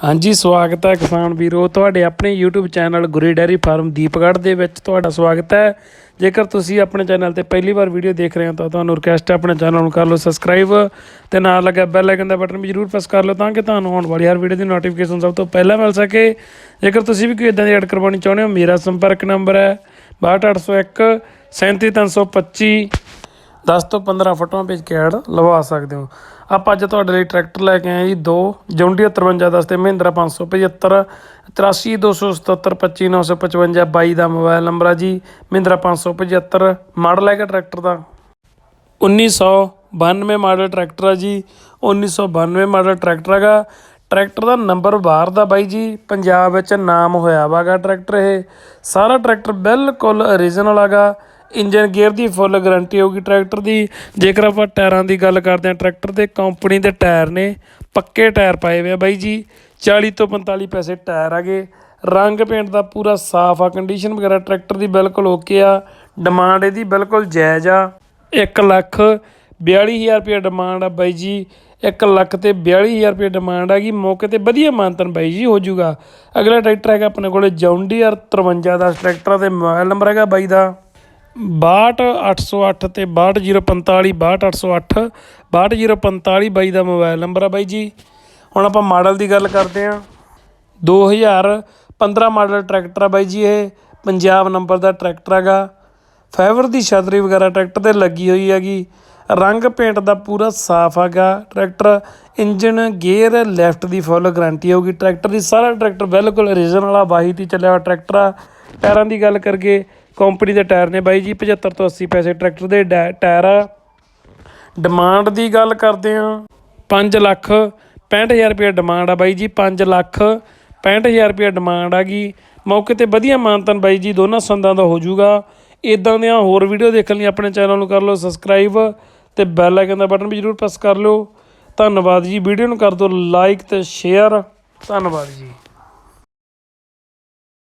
ਹਾਂਜੀ, ਸਵਾਗਤ ਹੈ ਕਿਸਾਨ ਵੀਰੋ। ਤੁਹਾਡੇ ਆਪਣੇ YouTube channel Guri dairy farm Deepgarh ਦੇ ਵਿੱਚ ਤੁਹਾਡਾ ਸਵਾਗਤ ਹੈ। ਜੇਕਰ ਤੁਸੀਂ ਆਪਣੇ ਚੈਨਲ ਤੇ ਪਹਿਲੀ ਵਾਰ ਵੀਡੀਓ ਦੇਖ ਰਹੇ ਹੋ ਤਾਂ ਤੁਹਾਨੂੰ ਰਿਕਵੈਸਟ ਹੈ ਆਪਣੇ ਚੈਨਲ ਨੂੰ ਕਰ ਲਓ ਸਬਸਕ੍ਰਾਈਬ ਤੇ ਨਾਲ ਲੱਗਾ ਬੈਲ ਆਈਕਨ ਦਾ ਬਟਨ ਵੀ ਜਰੂਰ ਪ੍ਰੈਸ ਕਰ ਲਓ ਤਾਂ ਕਿ ਤੁਹਾਨੂੰ ਆਉਣ ਵਾਲੀ ਹਰ ਵੀਡੀਓ ਦੀ ਨੋਟੀਫਿਕੇਸ਼ਨ ਸਭ ਤੋਂ ਪਹਿਲਾਂ ਮਿਲ ਸਕੇ। ਜੇਕਰ ਤੁਸੀਂ ਵੀ ਕੋਈ ਇਦਾਂ ਦੀ ਐਡ ਕਰਵਾਉਣੀ ਚਾਹੁੰਦੇ ਹੋ, ਮੇਰਾ ਸੰਪਰਕ ਨੰਬਰ ਹੈ 62801 37325 10 ਤੋਂ 15 ਫੋਟੋਆਂ ਭੇਜ ਕੇ ਐਡ ਲਵਾ ਸਕਦੇ ਹੋ। ਆਪਾਂ ਅੱਜ ਤੁਹਾਡੇ ਲਈ ਟਰੈਕਟਰ ਲੈ ਕੇ ਆਏ ਜੀ, ਦੋ, ਜੌਂਡੀਆ 53 10 ਤੇ ਮਹਿੰਦਰਾ 575 8327725955 22 ਦਾ ਮੋਬਾਈਲ ਨੰਬਰ ਆ ਜੀ, ਮਹਿੰਦਰਾ 575 ਮਾਡਲ ਹੈਗਾ ਟਰੈਕਟਰ ਦਾ। 1992 ਮਾਡਲ ਟਰੈਕਟਰ ਆ ਜੀ 1992 ਮਾਡਲ ਟਰੈਕਟਰ ਹੈਗਾ। ਟਰੈਕਟਰ ਦਾ ਨੰਬਰ ਬਾਹਰ ਦਾ ਬਾਈ ਜੀ, ਪੰਜਾਬ ਵਿੱਚ ਨਾਮ ਹੋਇਆ ਵਾਗਾ ਟਰੈਕਟਰ ਇਹ। ਸਾਰਾ ਟਰੈਕਟਰ ਬਿਲਕੁਲ ਓਰੀਜਨਲ ਹੈਗਾ। ਇੰਜਨ ਗੇਅਰ ਦੀ ਫੁੱਲ ਗਾਰੰਟੀ ਹੋਊਗੀ ਟਰੈਕਟਰ ਦੀ। ਜੇਕਰ ਆਪਾਂ ਟਾਇਰਾਂ ਦੀ ਗੱਲ ਕਰਦੇ ਹਾਂ, ਟਰੈਕਟਰ ਦੇ ਕੰਪਨੀ ਦੇ ਟਾਇਰ ਨੇ ਪੱਕੇ ਟਾਇਰ ਪਾਏ ਹੋਏ ਆ ਬਾਈ ਜੀ। 40 ਤੋਂ 45 ਪੈਸੇ ਟਾਇਰ ਹੈਗੇ। ਰੰਗ ਪੇਂਟ ਦਾ ਪੂਰਾ ਸਾਫ਼ ਆ ਕੰਡੀਸ਼ਨ ਵਗੈਰਾ ਟਰੈਕਟਰ ਦੀ ਬਿਲਕੁਲ ਓਕੇ ਆ। ਡਿਮਾਂਡ ਇਹਦੀ ਬਿਲਕੁਲ ਜਾਇਜ਼ ਆ। 1 ਲੱਖ 42000 ਰੁਪਏ ਡਿਮਾਂਡ ਆ ਬਾਈ ਜੀ। 1 ਲੱਖ ਤੇ 42000 ਰੁਪਏ ਡਿਮਾਂਡ ਆ ਹੈਗੀ। ਮੌਕੇ ਤੇ ਵਧੀਆ ਮਾਨਤਨ ਬਾਈ ਜੀ, ਹੋ ਜਾਊਗਾ। ਅਗਲਾ ਟਰੈਕਟਰ ਹੈਗਾ ਆਪਣੇ ਕੋਲੇ ਜੌਂਡੀਅਰ 53 ਦਾ। ਟਰੈਕਟਰ ਤੇ ਮੋਬਾਈਲ ਨੰਬਰ ਹੈਗਾ ਬਾਈ ਦਾ। 62808 ਤੇ 62045 62808 62045 ਬਾਈ ਦਾ ਮੋਬਾਈਲ ਨੰਬਰ ਆ ਬਾਈ ਜੀ। ਹੁਣ ਆਪਾਂ ਮਾਡਲ ਦੀ ਗੱਲ ਕਰਦੇ ਹਾਂ। 2015 ਮਾਡਲ ਟਰੈਕਟਰ ਆ ਬਾਈ ਜੀ ਇਹ, ਪੰਜਾਬ ਨੰਬਰ ਦਾ ਟਰੈਕਟਰ ਹੈਗਾ। ਫਾਈਬਰ ਦੀ ਛਤਰੀ ਵਗੈਰਾ ਟਰੈਕਟਰ ਤੇ ਲੱਗੀ ਹੋਈ ਹੈਗੀ। ਰੰਗ ਪੇਂਟ ਦਾ ਪੂਰਾ ਸਾਫ਼ ਹੈਗਾ ਟਰੈਕਟਰ। ਇੰਜਨ, ਗੇਅਰ, ਲੈਫਟ ਦੀ ਫੁੱਲ ਗਾਰੰਟੀ ਹੋਊਗੀ। ਟਰੈਕਟਰ ਦੀ ਸਾਰਾ ਟਰੈਕਟਰ ਬਿਲਕੁਲ ਓਰੀਜਨਲ ਆ, ਵਾਹੀ ਤੇ ਚੱਲਿਆ ਹੋਇਆ ਟਰੈਕਟਰ ਆ। ਟਾਇਰਾਂ ਦੀ ਗੱਲ ਕਰਗੇ ਕੰਪਨੀ ਦੇ ਟਾਇਰ ਨੇ ਬਾਈ ਜੀ 75 ਤੋਂ 80 ਪੈਸੇ ਟਰੈਕਟਰ ਦੇ ਡੈ- ਟਾਇਰ ਆ। ਡਿਮਾਂਡ ਦੀ ਗੱਲ ਕਰਦੇ ਆ 5 ਲੱਖ 65000 ਰੁਪਏ ਡਿਮਾਂਡ ਆ ਬਾਈ ਜੀ 5 ਲੱਖ 65000 ਰੁਪਏ ਡਿਮਾਂਡ ਆ ਗਈ। ਮੌਕੇ ਤੇ ਵਧੀਆ ਮਾਨਤਨ ਬਾਈ ਜੀ, ਦੋਨਾਂ ਸੰਦਾਂ ਦਾ ਹੋ ਜਾਊਗਾ। ਇਦਾਂ ਦੀਆਂ ਹੋਰ ਵੀਡੀਓ ਦੇਖਣ ਲਈ ਆਪਣੇ ਚੈਨਲ ਨੂੰ ਕਰ ਲਓ ਸਬਸਕ੍ਰਾਈਬ ਤੇ ਬੈਲ ਆਈਕਨ ਦਾ ਬਟਨ ਵੀ ਜਰੂਰ ਪ੍ਰੈਸ ਕਰ ਲਿਓ। ਧੰਨਵਾਦ ਜੀ, ਵੀਡੀਓ ਨੂੰ ਕਰ ਦਿਓ ਲਾਈਕ ਤੇ ਸ਼ੇਅਰ। ਧੰਨਵਾਦ ਜੀ।